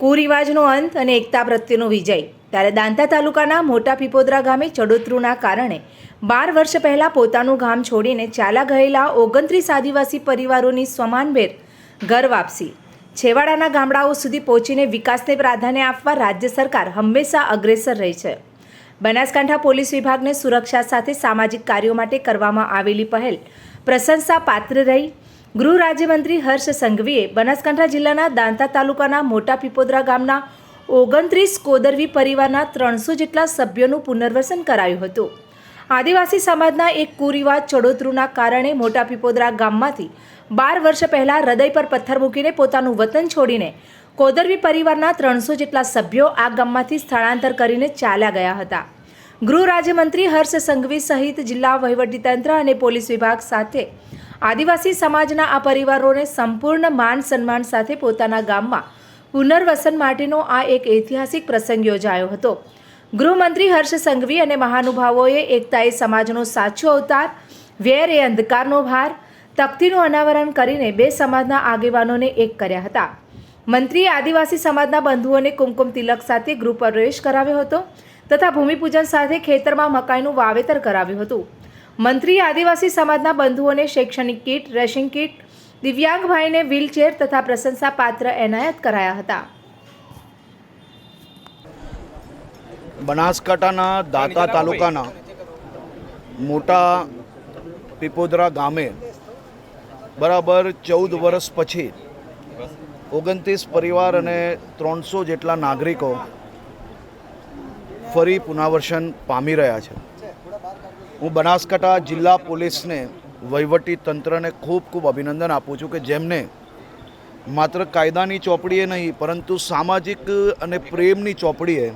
કુરિવાજનો અંત અને એકતા પ્રત્યેનો વિજય. ત્યારે દાંતા તાલુકાના મોટા પીપોદરા ગામે ચડોતરૂના કારણે બાર વર્ષ પહેલાં પોતાનું ગામ છોડીને ચાલા ગયેલા ઓગણત્રીસ આદિવાસી પરિવારોની સમાનભેર ઘર વાપસી. છેવાડાના ગામડાઓ સુધી પહોંચીને વિકાસને પ્રાધાન્ય આપવા રાજ્ય સરકાર હંમેશા અગ્રેસર રહી છે. બનાસકાંઠા પોલીસ વિભાગને સુરક્ષા સાથે સામાજિક કાર્યો માટે કરવામાં આવેલી પહેલ પ્રશંસા પાત્ર રહી ગૃહ રાજ્યમંત્રી હર્ષ સંઘવીએ બનાસકાંઠા જિલ્લાના દાંતા તાલુકાના મોટા પીપોદરા ગામના ઓગણત્રીસ કોદરવી પરિવારના ત્રણસો જેટલા સભ્યોનું પુનર્વસન કરાયું હતું. આદિવાસી સમાજના એક કુરિવાજ ચડોતરૂના કારણે મોટા પીપોદરા ગામમાંથી બાર વર્ષ પહેલાં હૃદય પર પથ્થર મૂકીને પોતાનું વતન છોડીને કોદરવી પરિવારના ત્રણસો જેટલા સભ્યો આ ગામમાંથી સ્થળાંતર કરીને ચાલ્યા ગયા હતા. ગૃહ રાજ્યમંત્રી હર્ષ સંઘવી સહિત જિલ્લા વહીવટીતંત્ર અને પોલીસ વિભાગ સાથે આદિવાસી સમાજના આ પરિવારોને સંપૂર્ણ માન સન્માન સાથે પોતાના ગામમાં પુનર્વસન માટેનો આ એક ઐતિહાસિક પ્રસંગ યોજાયો હતો. ગૃહમંત્રી હર્ષ સંઘવી અને મહાનુભાવોએ એકતાએ સમાજનો સાચો અવતાર, વેર એ અંધકારનો ભાર, તકતીનું અનાવરણ કરીને બે સમાજના આગેવાનોને એક કર્યા હતા. મંત્રીએ આદિવાસી સમાજના બંધુઓને કુમકુમ તિલક સાથે ગૃહ પ્રવેશ કરાવ્યો હતો તથા ભૂમિપૂજન સાથે ખેતરમાં મકાઈનું વાવેતર કરાવ્યું હતું. મંત્રીએ આદિવાસી સમાજના બંધુઓને શૈક્ષણિક કીટ, રેશિંગ કીટ દિવ્યાંગ ભાઈને વ્હીલચેર તથા પ્રશંસા પાત્ર એનાયત કરાયા હતા. બનાસકાંઠાના દાતા તાલુકાના મોટા પીપોદરા ગામે બરાબર ચૌદ વર્ષ પછી ઓગણત્રીસ પરિવાર અને ત્રણસો જેટલા નાગરિકો ફરી પુનર્વસન પામી રહ્યા છે. હું બનાસકાંઠા જિલ્લા પોલીસને વહીવટી તંત્રને ખૂબ ખૂબ અભિનંદન આપું છું કે જેમને માત્ર કાયદાની ચોપડીએ નહીં, પરંતુ સામાજિક અને પ્રેમની ચોપડીએ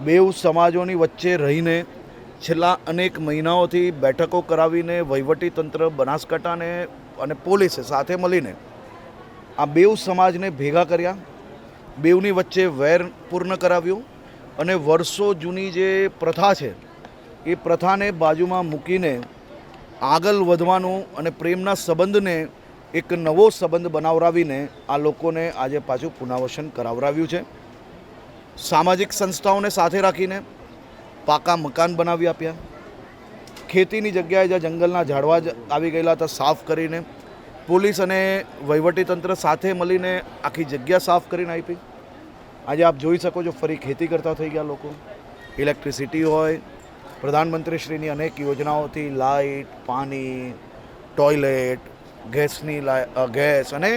બેઉ સમાજોની વચ્ચે રહીને છેલ્લા અનેક મહિનાઓથી બેઠકો કરાવીને વહીવટી તંત્ર બનાસકાંઠાને અને પોલીસે સાથે મળીને આ બેઉ સમાજને ભેગા કર્યા, બેઉની વચ્ચે વેર પૂર્ણ કરાવ્યું અને વર્ષો જૂની જે પ્રથા છે એ પ્રથાને બાજુમાં મૂકીને આગળ વધવાનું અને પ્રેમના સંબંધને એક નવો સંબંધ બનાવરાવીને આ લોકોને આજે પાછું પુનર્વસન કરાવરાવ્યું છે. સામાજિક સંસ્થાઓને સાથે રાખીને પાકા મકાન બનાવી આપ્યા. ખેતીની જગ્યાએ જ્યાં જંગલના ઝાડવા આવી ગયેલા હતા, સાફ કરીને પોલીસ અને વહીવટીતંત્ર સાથે મળીને આખી જગ્યા સાફ કરીને આપી. આજે આપ જોઈ શકો છો, ફરી ખેતી કરતા થઈ ગયા લોકો. ઇલેક્ટ્રિસિટી હોય પ્રધાનમંત્રીશ્રીની અનેક યોજનાઓથી લાઇટ, પાણી, ટોયલેટ, ગેસની ગેસ અને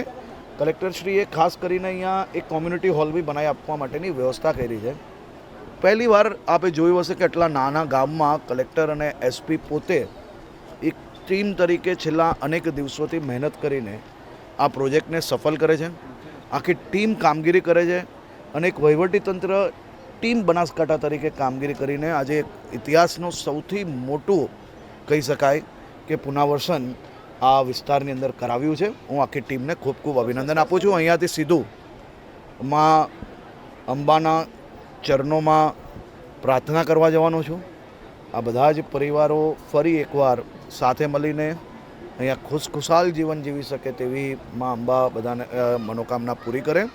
કલેક્ટરશ્રીએ ખાસ કરીને અહીંયા એક કોમ્યુનિટી હોલ બી બનાવી આપવા માટેની વ્યવસ્થા કરી છે. પહેલી વાર આપે જોયું હશે કે આટલા નાના ગામમાં કલેક્ટર અને એસપી પોતે એક ટીમ તરીકે છેલ્લા અનેક દિવસોથી મહેનત કરીને આ પ્રોજેક્ટને સફળ કરે છે. આખી ટીમ કામગીરી કરે છે અને એક વહીવટીતંત્ર ટીમ બનાસકાંઠા તરીકે કામગીરી કરીને આજે ઇતિહાસનો સૌથી મોટું કહી શકાય કે પુનર્વસન આ વિસ્તારની અંદર કરાવ્યું છે. હું આખી ટીમને ખૂબ ખૂબ અભિનંદન આપું છું. અહીંયાથી સીધું માં અંબાના ચરણોમાં પ્રાર્થના કરવા જવાનો છું. આ બધા જ પરિવારો ફરી એકવાર સાથે મળીને અહીંયા ખુશખુશાલ જીવન જીવી શકે તેવી માં અંબા બધાને મનોકામના પૂરી કરે.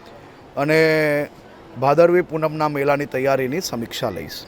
અને ભાદરવી પૂનમના મેળાની તૈયારીની સમીક્ષા લઈશ.